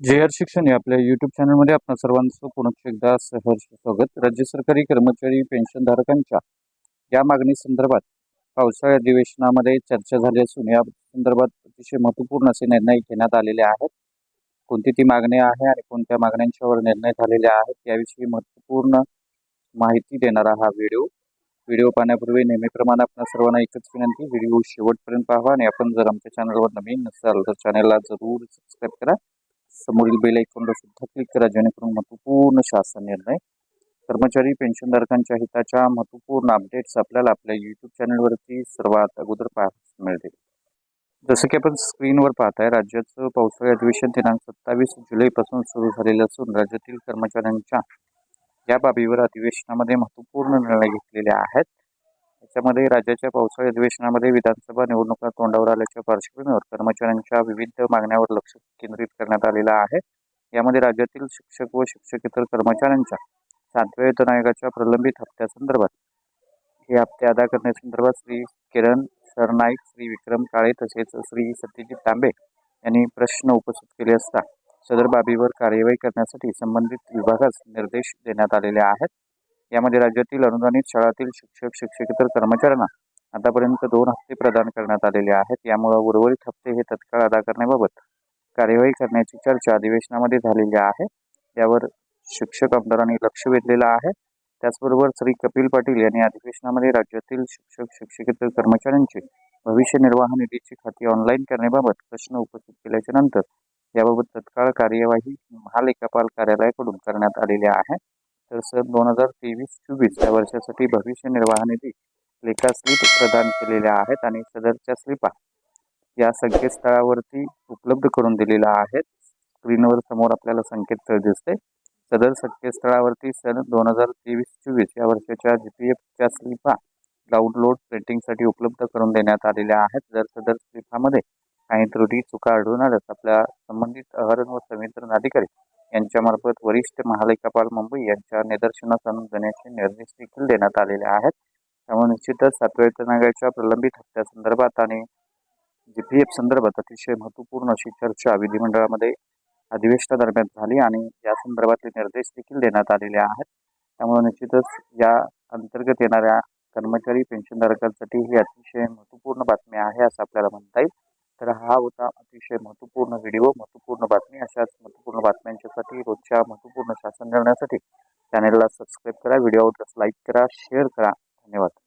जे आर शिक्षण या आपल्या युट्यूब चॅनलमध्ये आपण सर्वांचं पुनश्च एकदा सहर्ष स्वागत. राज्य सरकारी कर्मचारी पेन्शनधारकांच्या या मागणी संदर्भात पावसाळी अधिवेशनामध्ये चर्चा झाली असून या संदर्भात अतिशय महत्त्वपूर्ण असे निर्णय घेण्यात आलेले आहेत. कोणती ती मागणी आहे आणि कोणत्या मागण्यांच्यावर निर्णय झालेले आहेत याविषयी महत्त्वपूर्ण माहिती देणारा हा व्हिडिओ. व्हिडिओ पाहण्यापूर्वी नेहमीप्रमाणे आपल्या सर्वांना एकच विनंती व्हिडिओ शेवटपर्यंत पाहा आणि आपण जर आमच्या चॅनलवर नवीन नसाल तर चॅनलला जरूर सबस्क्राईब करा. समोरील बेल आयकॉनला सुद्धा क्लिक करा जेणेकरून महत्त्वपूर्ण शासन निर्णय कर्मचारी पेन्शनधारकांच्या हिताच्या महत्त्वपूर्ण अपडेट्स आपल्याला आपल्या यूट्यूब चॅनलवरती सर्वात अगोदर पाहायला मिळतील. जसं की आपण स्क्रीनवर पाहताय राज्याचं पावसाळी अधिवेशन दिनांक सत्तावीस जुलैपासून सुरू झालेलं असून राज्यातील कर्मचाऱ्यांच्या या बाबीवर अधिवेशनामध्ये महत्त्वपूर्ण निर्णय घेतलेले आहेत. राज्यामध्ये राज्याच्या पावसाळी अधिवेशनामध्ये विधानसभा निवडणुका तोंडावर आल्याच्या पार्श्वभूमीवर कर्मचाऱ्यांच्या विविध मागण्यावर लक्ष केंद्रित करण्यात आलेलं आहे. यामध्ये राज्यातील शिक्षक व शिक्षकेतर कर्मचाऱ्यांच्या सातव्या वेतन आयोगाच्या प्रलंबित हप्त्यासंदर्भात हे हप्ते अदा करण्यासंदर्भात श्री किरण सरनाईक श्री विक्रम काळे तसेच श्री सत्यजित तांबे यांनी प्रश्न उपस्थित केले असता सदर बाबीवर कार्यवाही करण्यासाठी संबंधित विभागास निर्देश देण्यात आलेले आहेत. यामध्ये राज्यातील अनुदानित शाळातील शिक्षक शिक्षकेतर कर्मचाऱ्यांना आतापर्यंत दोन हप्ते प्रदान करण्यात आलेले आहेत. यामुळे उर्वरित हप्ते हे तत्काळ अदा करण्याबाबत कार्यवाही करण्याची चर्चा अधिवेशनामध्ये झालेली आहे. यावर शिक्षक आमदारांनी लक्ष वेधलेलं आहे. त्याचबरोबर श्री कपिल पाटील यांनी अधिवेशनामध्ये राज्यातील शिक्षक शिक्षकेतर कर्मचाऱ्यांची भविष्य निर्वाह निधीची खाती ऑनलाईन करण्याबाबत प्रश्न उपस्थित केल्याच्यानंतर याबाबत तत्काळ कार्यवाही महालेखापाल कार्यालयाकडून करण्यात आलेली आहे. तर सन दोन हजार तेवीस चोवीस या वर्षासाठी भविष्य निर्वाह निधी लेखा स्लिप प्रदान केलेल्या आहेत आणि सदरच्या स्लिपा या संकेतस्थळावरती उपलब्ध करून दिलेल्या आहेत. स्क्रीनवर समोर आपल्याला संकेतस्थळ दिसते. सदर संकेतस्थळावरती सन दोन हजार तेवीस चोवीस या वर्षाच्या जी पी एफच्या स्लिपा डाउनलोड प्रिंटिंगसाठी उपलब्ध करून देण्यात आलेल्या आहेत. जर सदर स्लिपामध्ये काही त्रुटी चुका आढळून आल्यास आपल्या संबंधित अहरण व संवितरण अधिकारी यांच्यामार्फत वरिष्ठ महालेखापाल मुंबई यांच्या निदर्शनास आणून देण्याचे निर्देश देखील देण्यात आलेले आहेत. त्यामुळे निश्चितच सातव्या वेतन आयोगाच्या प्रलंबित हप्त्यासंदर्भात आणि जी पी एफ संदर्भात अतिशय महत्त्वपूर्ण अशी चर्चा विधिमंडळामध्ये अधिवेशनादरम्यान झाली आणि या संदर्भातले निर्देश देखील देण्यात आलेले आहेत. त्यामुळे निश्चितच या अंतर्गत येणाऱ्या कर्मचारी पेन्शनधारकांसाठी ही अतिशय महत्त्वपूर्ण बातमी आहे असं आपल्याला म्हणता येईल. तर हा होता अतिशय महत्त्वपूर्ण व्हिडिओ महत्त्वपूर्ण बातमी. अशाच महत्त्वपूर्ण बातम्यांच्यासाठी रोजच्या महत्त्वपूर्ण शासन निर्णयासाठी चॅनलला सबस्क्राईब करा. व्हिडिओ लाईक करा शेअर करा. धन्यवाद.